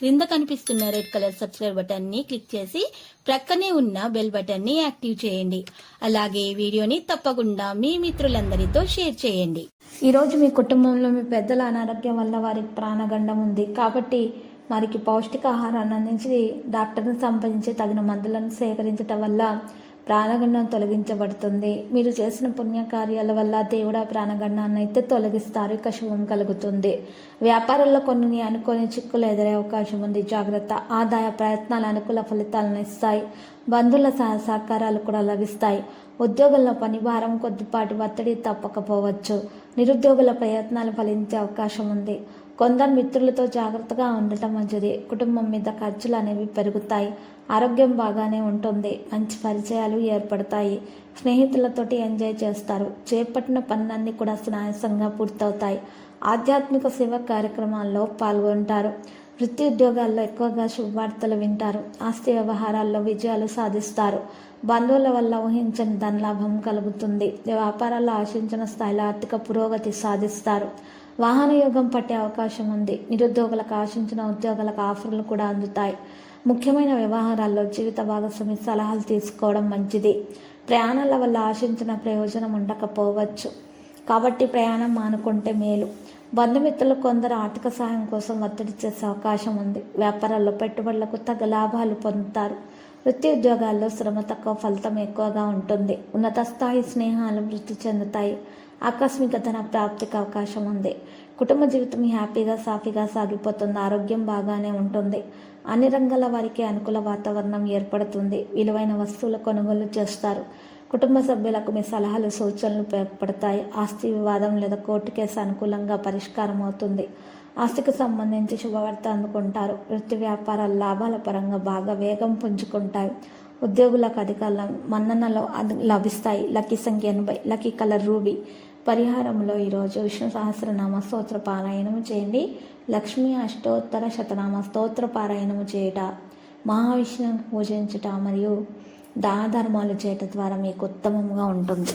క్రింద కనిపిస్తున్న red colour subscribe బటన్ని క్లిక్ చేసి ప్రక్కనే ఉన్న బెల్ బటన్ని యాక్టివ్ చేయండి. అలాగే ఈ వీడియోని తప్పకుండా మీ మిత్రులందరితో షేర్ చేయండి. ఈరోజు మీ కుటుంబంలో మీ పెద్దల అనారోగ్యం వల్ల వారికి ప్రాణగండం ఉంది. కాబట్టి వారికి పౌష్టికాహారాన్ని అందించి డాక్టర్ని సంప్రదించి తగిన మందులను సేకరించటం వల్ల ప్రాణగండం తొలగించబడుతుంది. మీరు చేసిన పుణ్యకార్యాల వల్ల దేవుడు ఆ ప్రాణగండాన్ని అయితే తొలగిస్తారు. ఇక శుభం కలుగుతుంది. వ్యాపారంలో కొన్ని అనుకోని చిక్కులు ఎదురే అవకాశం ఉంది. జాగ్రత్త. ఆదాయ ప్రయత్నాలు అనుకూల ఫలితాలను ఇస్తాయి. బంధువుల సహ సహకారాలు కూడా లభిస్తాయి. ఉద్యోగుల్లో పని భారం కొద్దిపాటి ఒత్తిడి తప్పకపోవచ్చు. నిరుద్యోగుల ప్రయత్నాలు ఫలించే అవకాశం ఉంది. కొందరు మిత్రులతో జాగ్రత్తగా ఉండటం మంచిది. కుటుంబం మీద ఖర్చులు అనేవి పెరుగుతాయి. ఆరోగ్యం బాగానే ఉంటుంది. మంచి పరిచయాలు ఏర్పడతాయి. స్నేహితులతోటి ఎంజాయ్ చేస్తారు. చేపట్టిన పనులన్నీ కూడా సునాయాసంగా పూర్తవుతాయి. ఆధ్యాత్మిక సేవ కార్యక్రమాల్లో పాల్గొంటారు. వృత్తి ఉద్యోగాల్లో ఎక్కువగా శుభవార్తలు వింటారు. ఆస్తి వ్యవహారాల్లో విజయాలు సాధిస్తారు. బంధువుల వల్ల ఊహించని ధనలాభం కలుగుతుంది. వ్యాపారాల్లో ఆశించిన స్థాయిలో ఆర్థిక పురోగతి సాధిస్తారు. వాహన యోగం పట్టే అవకాశం ఉంది. నిరుద్యోగులకు ఆశించిన ఉద్యోగులకు ఆఫర్లు కూడా అందుతాయి. ముఖ్యమైన వ్యవహారాల్లో జీవిత భాగస్వామి సలహాలు తీసుకోవడం మంచిది. ప్రయాణాల వల్ల ఆశించిన ప్రయోజనం ఉండకపోవచ్చు. కాబట్టి ప్రయాణం మానుకుంటే మేలు. బంధుమిత్రులు కొందరు ఆర్థిక సహాయం కోసం ఒత్తిడి చేసే అవకాశం ఉంది. వ్యాపారాల్లో పెట్టుబడులకు తగ్గ లాభాలు పొందుతారు. వృత్తి ఉద్యోగాల్లో శ్రమ తక్కువ ఫలితం ఎక్కువగా ఉంటుంది. ఉన్నత స్థాయి స్నేహాలు వృద్ధి చెందుతాయి. ఆకస్మిక ధన ప్రాప్తికి అవకాశం ఉంది. కుటుంబ జీవితం హ్యాపీగా సాఫీగా సాగిపోతుంది. ఆరోగ్యం బాగానే ఉంటుంది. అన్ని రంగాల వారికి అనుకూల వాతావరణం ఏర్పడుతుంది. విలువైన వస్తువుల కొనుగోలు చేస్తారు. కుటుంబ సభ్యులకు మీ సలహాలు సూచనలు ఉపయోగపడతాయి. ఆస్తి వివాదం లేదా కోర్టు కేసు అనుకూలంగా పరిష్కారం అవుతుంది. ఆస్తికి సంబంధించి శుభవార్త అందుకుంటారు. వృత్తి వ్యాపారాల లాభాల పరంగా బాగా వేగం పుంజుకుంటాయి. ఉద్యోగులకు అధికారుల మన్ననలో అది లభిస్తాయి. లక్కీ సంఖ్య ఎనభై లక్కీ కలర్ రూబీ పరిహారంలో ఈరోజు విష్ణు సహస్రనామ స్తోత్ర పారాయణము చేయండి. లక్ష్మీ అష్టోత్తర శతనామ స్తోత్ర పారాయణము చేయుట మహావిష్ణువును పూజించుట మరియు దాన ధర్మాలు చేయటం ద్వారా మీకు ఉత్తమంగా ఉంటుంది.